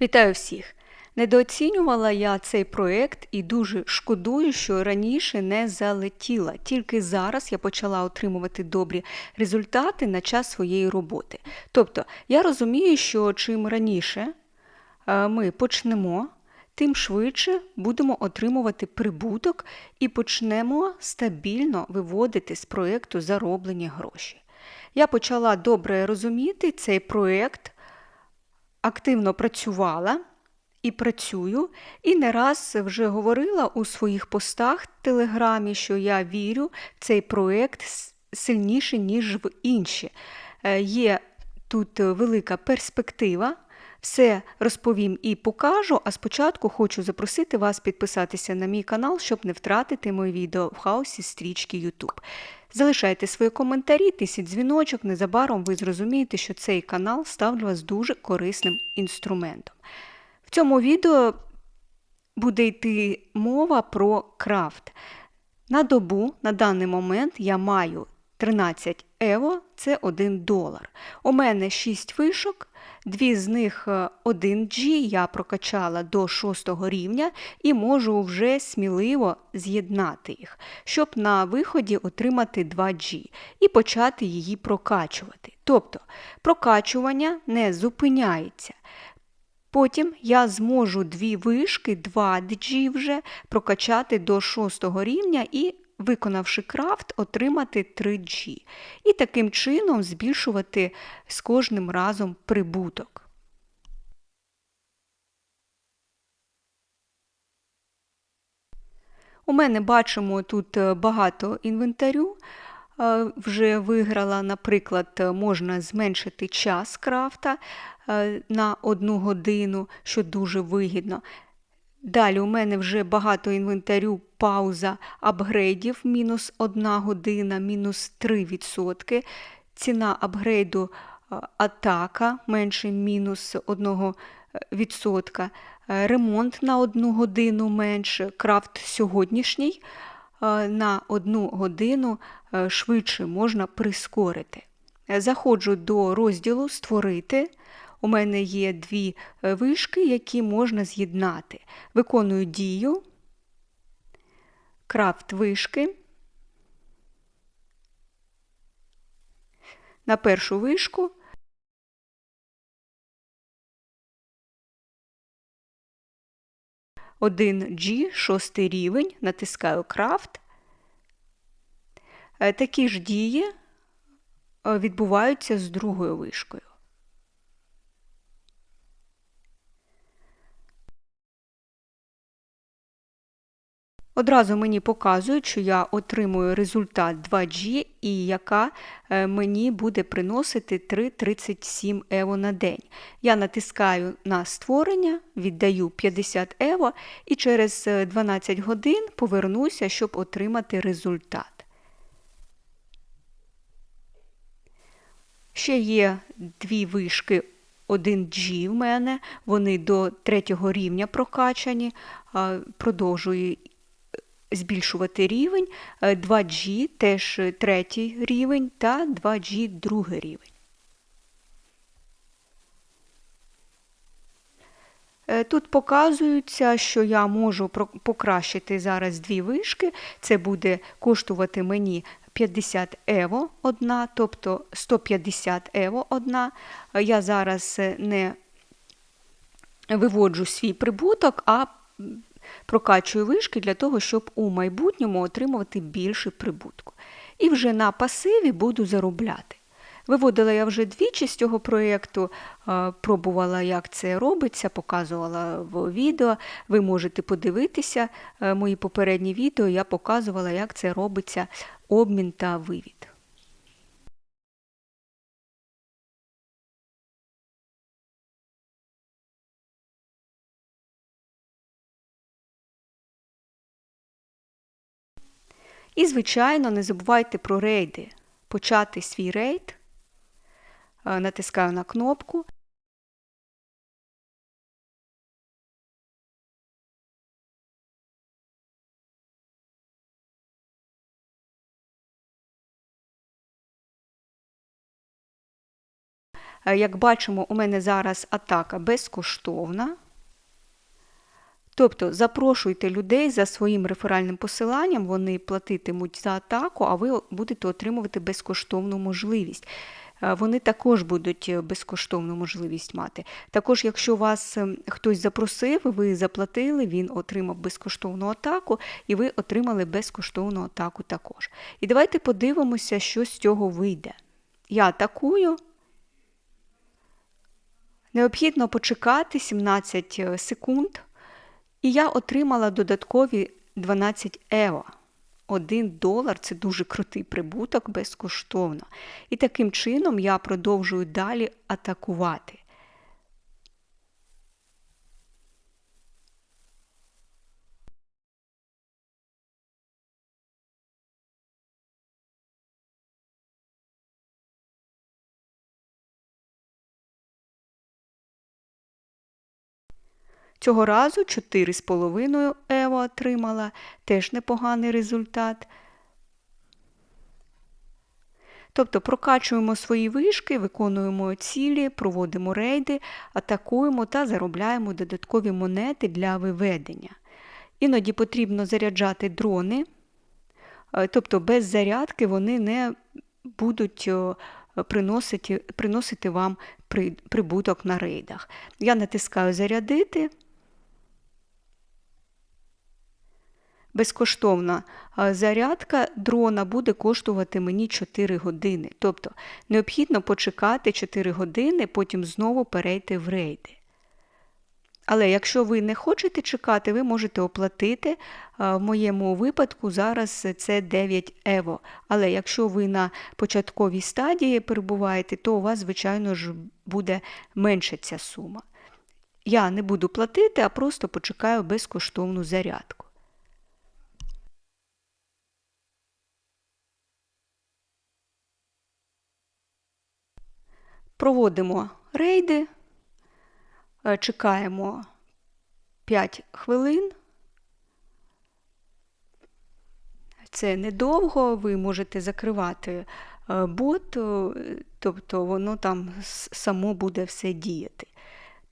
Вітаю всіх! Недооцінювала я цей проєкт і дуже шкодую, що раніше не залетіла. Тільки зараз я почала отримувати добрі результати на час своєї роботи. Тобто, я розумію, що чим раніше е, ми почнемо, тим швидше будемо отримувати прибуток і почнемо стабільно виводити з проєкту зароблені гроші. Я почала добре розуміти цей проєкт активно працювала і працюю, і не раз вже говорила у своїх постах в Телеграмі, що я вірю цей проєкт сильніше, ніж в інші. Е, є тут велика перспектива. Все розповім і покажу, а спочатку хочу запросити вас підписатися на мій канал, щоб не втратити мої відео в хаосі стрічки YouTube. Залишайте свої коментарі, тисіть дзвіночок, незабаром ви зрозумієте, що цей канал став для вас дуже корисним інструментом. В цьому відео буде йти мова про крафт. На добу на даний момент я маю 13 ево, це 1 долар. У мене 6 вишок. Дві з них 1G е, я прокачала до 6 рівня і можу вже сміливо з'єднати їх, щоб на виході отримати 2G і почати її прокачувати. Тобто прокачування не зупиняється. Потім я зможу дві вишки, 2G вже прокачати до 6 рівня і виконавши крафт, отримати 3G. І таким чином збільшувати з кожним разом прибуток. У мене бачимо тут е, багато інвентарю. Е, вже виграла, наприклад, можна зменшити час крафта е, на одну годину, що дуже вигідно. Далі у мене вже багато інвентарю, пауза апгрейдів, мінус 1 година, мінус 3%. Ціна апгрейду атака менше мінус 1%. Е, ремонт на 1 годину менше, крафт сьогоднішній на 1 годину е, швидше можна прискорити. Заходжу до розділу Створити. У мене є дві е, вишки, які можна з'єднати. Виконую дію, крафт вишки. На першу вишку. Один G, шостий рівень, натискаю крафт. Е, такі ж дії е, відбуваються з другою вишкою. Одразу мені показують, що я отримую результат 2G і яка е, мені буде приносити 3,37 ево на день. Я натискаю на створення, віддаю 50 ево і через 12 годин повернуся, щоб отримати результат. Ще є дві вишки 1G в мене, вони до третього рівня прокачані, продовжую збільшувати рівень, 2G теж третій рівень та 2G другий рівень. Е, тут показується, що я можу покращити зараз дві вишки. Це буде коштувати мені 50 ево одна, тобто 150 ево одна. Я зараз не виводжу свій прибуток, а прокачую вишки для того, щоб у майбутньому отримувати більше прибутку. І вже на пасиві буду заробляти. Виводила я вже двічі з цього проєкту, пробувала, як це робиться, показувала в відео. Ви можете подивитися е, мої попередні відео, я показувала, як це робиться обмін та вивід. І, звичайно, не забувайте про рейди. Почати свій рейд, е, натискаю на кнопку. Е, Як бачимо, у мене зараз атака безкоштовна. Тобто запрошуйте людей за своїм реферальним посиланням, вони платитимуть за атаку, а ви будете отримувати безкоштовну можливість. Е, Вони також будуть е, безкоштовну можливість мати. Також, якщо вас ем, хтось запросив, ви заплатили, він отримав безкоштовну атаку, і ви отримали безкоштовну атаку також. І давайте подивимося, що з цього вийде. Я атакую. Необхідно почекати 17 секунд. І я отримала додаткові 12 ево. Один долар це дуже крутий прибуток безкоштовно. І таким чином я продовжую далі атакувати. Цього разу 4,5 ево отримала, теж непоганий результат. Тобто прокачуємо свої вишки, виконуємо цілі, проводимо рейди, атакуємо та заробляємо додаткові монети для виведення. Іноді потрібно заряджати дрони, е, тобто без зарядки вони не будуть приносити, приносити вам прибуток на рейдах. Я натискаю Зарядити. Безкоштовна зарядка дрона буде коштувати мені 4 години. Тобто необхідно почекати 4 години, потім знову перейти в рейди. Але якщо ви не хочете чекати, ви можете оплатити. В моєму випадку зараз це 9 ево. Але якщо ви на початковій стадії перебуваєте, то у вас, звичайно ж, буде менша ця сума. Я не буду платити, а просто почекаю безкоштовну зарядку. Проводимо рейди, е, чекаємо 5 хвилин. Це недовго, ви можете закривати е, бот, е, тобто воно там само буде все діяти.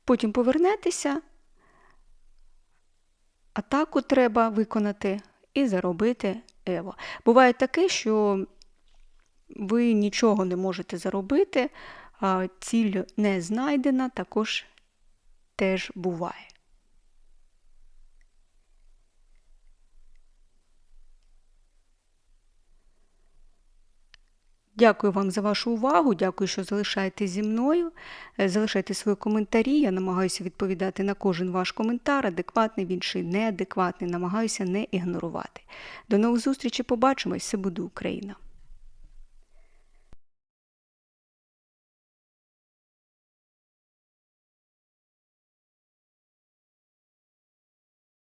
Потім повернетеся, атаку треба виконати і заробити ево. Буває таке, що ви нічого не можете заробити, ціль не знайдена, також теж буває. Дякую вам за вашу увагу, дякую, що залишаєте зі мною. Е, залишайте свої коментарі. Я намагаюся відповідати на кожен ваш коментар, адекватний він чи неадекватний, намагаюся не ігнорувати. До нових зустрічей, побачимось, все буде Україна!